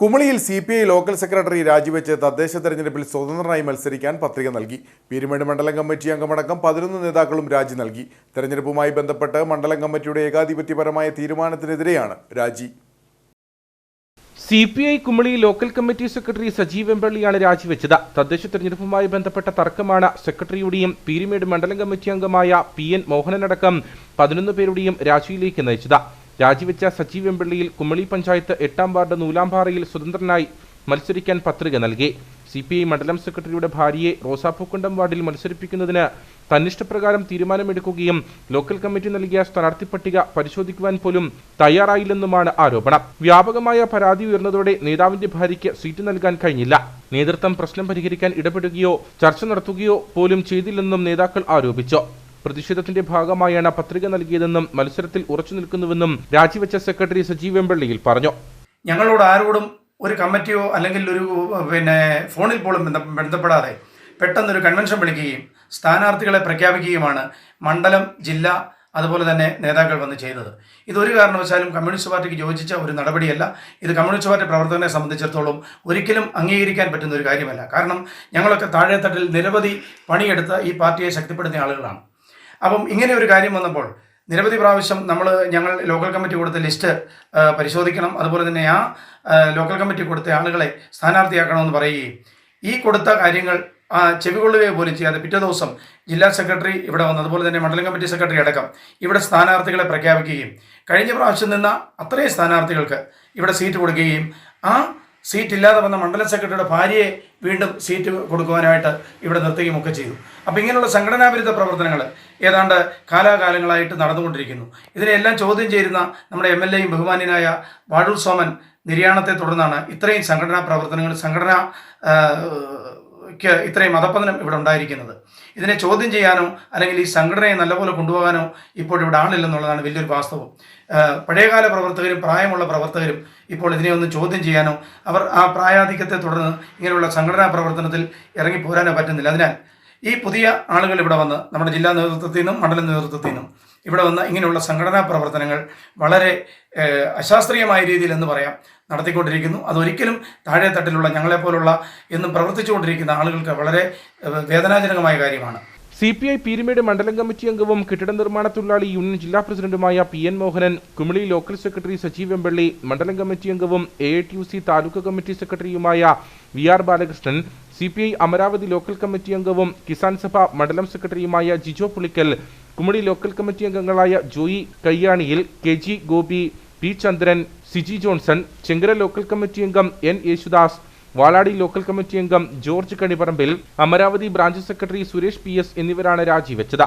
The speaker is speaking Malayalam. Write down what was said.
കുമളിയിൽ C P I local secretary രാജിവെച്ച് തദ്ദേശ തെരഞ്ഞെടുപ്പിൽ സ്വതന്ത്രനായി മത്സരിക്കാൻ പത്രിക നൽകി. പീരുമേട് മണ്ഡലം കമ്മിറ്റി അംഗമടക്കം പതിനൊന്ന് നേതാക്കളും രാജി നൽകി. തെരഞ്ഞെടുപ്പുമായി ബന്ധപ്പെട്ട് മണ്ഡലം കമ്മിറ്റിയുടെ ഏകാധിപത്യപരമായ തീരുമാനത്തിനെതിരെയാണ് രാജി. C P I Kumily local committee secretary Sajeev എംപള്ളിയാണ് രാജിവെച്ചത്. തദ്ദേശ തെരഞ്ഞെടുപ്പുമായി ബന്ധപ്പെട്ട തർക്കമാണ് സെക്രട്ടറിയുടെയും പീരുമേട് മണ്ഡലം കമ്മിറ്റി അംഗമായ പി എൻ മോഹനനടക്കം പതിനൊന്ന് പേരുടെയും രാജിയിലേക്ക് നയിച്ചത്. രാജിവെച്ച സജീവ് എമ്പള്ളിയിൽ കുമളി പഞ്ചായത്ത് എട്ടാം വാർഡ് നൂലാംപാറയിൽ സ്വതന്ത്രനായി മത്സരിക്കാൻ പത്രിക നൽകി. സി പി ഐ മണ്ഡലം സെക്രട്ടറിയുടെ ഭാര്യയെ റോസാപ്പൂക്കുണ്ടം വാർഡിൽ മത്സരിപ്പിക്കുന്നതിന് തന്നിഷ്ടപ്രകാരം തീരുമാനമെടുക്കുകയും ലോക്കൽ കമ്മിറ്റി നൽകിയ സ്ഥാനാർത്ഥി പട്ടിക പരിശോധിക്കുവാൻ പോലും തയ്യാറായില്ലെന്നുമാണ് ആരോപണം. വ്യാപകമായ പരാതി ഉയർന്നതോടെ നേതാവിന്റെ ഭാര്യയ്ക്ക് സീറ്റ് നൽകാൻ കഴിഞ്ഞില്ല. നേതൃത്വം പ്രശ്നം പരിഹരിക്കാൻ ഇടപെടുകയോ ചർച്ച നടത്തുകയോ പോലും ചെയ്തില്ലെന്നും നേതാക്കൾ ആരോപിച്ചു. പ്രതിഷേധത്തിന്റെ ഭാഗമായാണ് പത്രിക നൽകിയതെന്നും മത്സരത്തിൽ ഉറച്ചു നിൽക്കുന്നുവെന്നും രാജിവെച്ച സെക്രട്ടറി സജീവ് എമ്പള്ളിയിൽ പറഞ്ഞു. ഞങ്ങളോട് ആരോടും ഒരു കമ്മിറ്റിയോ അല്ലെങ്കിൽ ഒരു പിന്നെ ഫോണിൽ പോലും ബന്ധപ്പെടാതെ പെട്ടെന്ന് ഒരു കൺവെൻഷൻ വിളിക്കുകയും സ്ഥാനാർത്ഥികളെ പ്രഖ്യാപിക്കുകയുമാണ് മണ്ഡലം ജില്ല അതുപോലെ തന്നെ നേതാക്കൾ വന്ന് ചെയ്തത്. ഇതൊരു കാരണവശാലും കമ്മ്യൂണിസ്റ്റ് പാർട്ടിക്ക് യോജിച്ച ഒരു നടപടിയല്ല. ഇത് കമ്മ്യൂണിസ്റ്റ് പാർട്ടി പ്രവർത്തകനെ സംബന്ധിച്ചിടത്തോളം ഒരിക്കലും അംഗീകരിക്കാൻ പറ്റുന്ന ഒരു കാര്യമല്ല. കാരണം ഞങ്ങളൊക്കെ താഴെത്തട്ടിൽ നിരവധി പണിയെടുത്ത് ഈ പാർട്ടിയെ ശക്തിപ്പെടുത്തിയ ആളുകളാണ്. അപ്പം ഇങ്ങനെ ഒരു കാര്യം വന്നപ്പോൾ നിരവധി പ്രാവശ്യം നമ്മൾ ഞങ്ങൾ ലോക്കൽ കമ്മിറ്റി കൊടുത്ത ലിസ്റ്റ് പരിശോധിക്കണം. അതുപോലെ തന്നെ ആ ലോക്കൽ കമ്മിറ്റി കൊടുത്ത ആളുകളെ സ്ഥാനാർത്ഥിയാക്കണമെന്ന് പറയുകയും ഈ കൊടുത്ത കാര്യങ്ങൾ ആ, ചെവികൊള്ളുകയോ പോലും ചെയ്യാതെ പിറ്റേ ദിവസം ജില്ലാ സെക്രട്ടറി ഇവിടെ വന്ന് അതുപോലെ തന്നെ മണ്ഡലം കമ്മിറ്റി സെക്രട്ടറി അടക്കം ഇവിടെ സ്ഥാനാർത്ഥികളെ പ്രഖ്യാപിക്കുകയും കഴിഞ്ഞ പ്രാവശ്യം നിന്ന അത്രയും സ്ഥാനാർത്ഥികൾക്ക് ഇവിടെ സീറ്റ് കൊടുക്കുകയും ആ സീറ്റ് ഇല്ലാതെ വന്ന മണ്ഡലം സെക്രട്ടറിയുടെ ഭാര്യയെ വീണ്ടും സീറ്റ് കൊടുക്കുവാനായിട്ട് ഇവിടെ നിർത്തുകയും ഒക്കെ ചെയ്തു. അപ്പോൾ ഇങ്ങനെയുള്ള സംഘടനാവിരുദ്ധ പ്രവർത്തനങ്ങൾ ഏതാണ്ട് കാലാകാലങ്ങളായിട്ട് നടന്നുകൊണ്ടിരിക്കുന്നു. ഇതിനെല്ലാം ചോദ്യം ചെയ്യുന്ന നമ്മുടെ എം എൽ എയും ബഹുമാന്യനായ വാഴൂർ സോമൻ നിര്യാണത്തെ തുടർന്നാണ് ഇത്രയും സംഘടനാ പ്രവർത്തനങ്ങൾ സംഘടന ക്ക് ഇത്രയും മതപ്പതനം ഇവിടെ ഉണ്ടായിരിക്കുന്നത്. ഇതിനെ ചോദ്യം ചെയ്യാനോ അല്ലെങ്കിൽ ഈ സംഘടനയെ നല്ലപോലെ കൊണ്ടുപോകാനോ ഇപ്പോൾ ഇവിടെ ആളില്ലെന്നുള്ളതാണ് വലിയൊരു വാസ്തവം. പഴയകാല പ്രവർത്തകരും പ്രായമുള്ള പ്രവർത്തകരും ഇപ്പോൾ ഇതിനെ ഒന്ന് ചോദ്യം ചെയ്യാനോ അവർ ആ പ്രായാധിക്യത്തെ തുടർന്ന് ഇങ്ങനെയുള്ള സംഘടനാ പ്രവർത്തനത്തിൽ ഇറങ്ങി പോരാനോ പറ്റുന്നില്ല. അതിനാൽ ഈ പുതിയ ആളുകൾ ഇവിടെ വന്ന് നമ്മുടെ ജില്ലാ നേതൃത്വത്തിൽ നിന്നും മണ്ഡല നേതൃത്വത്തിൽ നിന്നും ഇവിടെ വന്ന ഇങ്ങനെയുള്ള സംഘടനാ പ്രവർത്തനങ്ങൾ വളരെ അശാസ്ത്രീയമായ രീതിയിൽ എന്ന് പറയാം നടത്തിക്കൊണ്ടിരിക്കുന്നു. അതൊരിക്കലും താഴെ തട്ടിലുള്ള ഞങ്ങളെപ്പോലുള്ള എന്നും പ്രവർത്തിച്ചുകൊണ്ടിരിക്കുന്ന ആളുകൾക്ക് വളരെ വേദനാജനകമായ കാര്യമാണ്. സി പി ഐ പീരുമേട് മണ്ഡലം കമ്മിറ്റി അംഗവും കെട്ടിട നിർമ്മാണ തൊഴിലാളി യൂണിയൻ ജില്ലാ പ്രസിഡന്റുമായ P N Mohanan Kumily local secretary Sajeev Empally മണ്ഡലം കമ്മിറ്റി അംഗവും A T U C taluk committee സെക്രട്ടറിയുമായ V R Balakrishnan C P I Amaravathi local committee അംഗവും കിസാൻ സഭ മണ്ഡലം സെക്രട്ടറിയുമായ ജിജോ പുളിക്കൽ കുമിളി ലോക്കൽ കമ്മിറ്റി അംഗങ്ങളായ Joy Kayyaniyil K G Gopi P Chandran Siji Johnson Chenkara local committee അംഗം N Yesudas Valady local committee അംഗം George Kaniparambil Amaravathi branch secretary Suresh P എന്നിവരാണ് രാജിവെച്ചത്.